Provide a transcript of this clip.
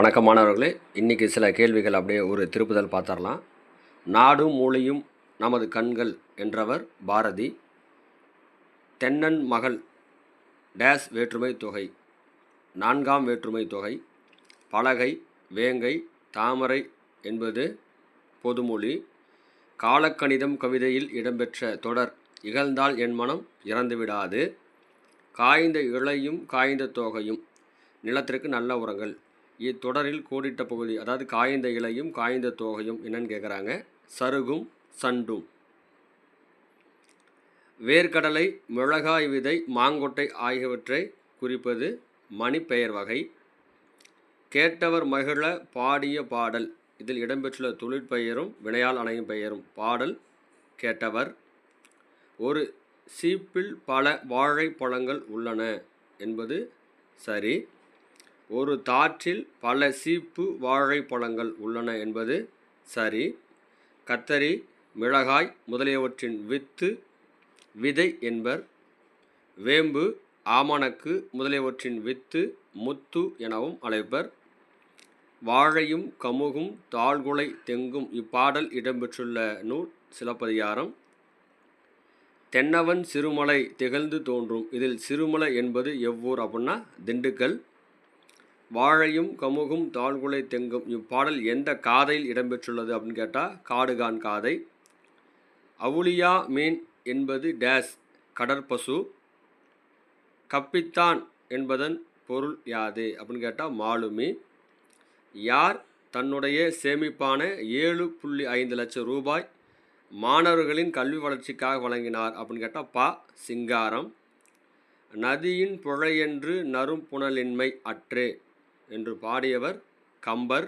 வணக்கம் மாணவர்களே. இன்றைக்கி சில கேள்விகள் அப்படியே ஒரு திருப்புதல் பார்த்துடலாம். நாடும் மூளையும் நமது கண்கள் என்றவர் பாரதி. தென்னன் மகள் டேஸ் வேற்றுமை தொகை. நான்காம் வேற்றுமை தொகை. பலகை வேங்கை தாமரை என்பது பொதுமொழி. காலக்கணிதம் கவிதையில் இடம்பெற்ற தொடர் இகழ்ந்தால் என் மனம் இறந்துவிடாது காய்ந்த இலையும் காய்ந்த தோகையும் நிலத்திற்கு நல்ல உரங்கள். இத்தொடரில் கோடிட்ட பகுதி அதாவது காய்ந்த இலையும் காய்ந்த தோகையும் என்னன்னு கேட்குறாங்க சருகும் சண்டும். வேர்க்கடலை மிளகாய் விதை மாங்கொட்டை ஆகியவற்றை குறிப்பது மணிப்பெயர் வகை. கேட்டவர் மகிழ பாடிய பாடல். இதில் இடம்பெற்றுள்ள தொழிற்பெயரும் வினையால் அணையும் பெயரும் பாடல் கேட்டவர். ஒரு சீப்பில் பல வாழைப்பழங்கள் உள்ளன என்பது சரி. ஒரு தாற்றில் பல சீப்பு வாழைப்பழங்கள் உள்ளன என்பது சரி. கத்தரி மிளகாய் முதலியவற்றின் வித்து விதை என்பர். வேம்பு ஆமணக்கு முதலியவற்றின் வித்து முத்து எனவும் அழைப்பர். வாழையும் கமுகும் தாழ்குலை தெங்கும் இப்பாடல் இடம்பெற்றுள்ள நூல் சிலப்பதிகாரம். தென்னவன் சிறுமலை திகழ்ந்து தோன்றும். இதில் சிறுமலை என்பது எவ்வூர் அப்படின்னா திண்டுக்கல். வாழையும் கமுகும் தாழ்குலை தெங்கும். இப்பாடல் எந்த காதையில் இடம்பெற்றுள்ளது அப்படின்னு கேட்டால் காடுகான் காதை. அவுளியா மீன் என்பது டேஸ் கடற்பசு கப்பித்தான் என்பதன் பொருள் யாது அப்படின்னு கேட்டால் மாலுமி. யார் தன்னுடைய சேமிப்பான ஏழு புள்ளி ஐந்து லட்சம் ரூபாய் மாணவர்களின் கல்வி வளர்ச்சிக்காக வழங்கினார் அப்படின்னு கேட்டால் பா. சிங்காரம். நதியின் புழையென்று நறும் புனலின்மை அற்றே. என்று பாடியவர் கம்பர்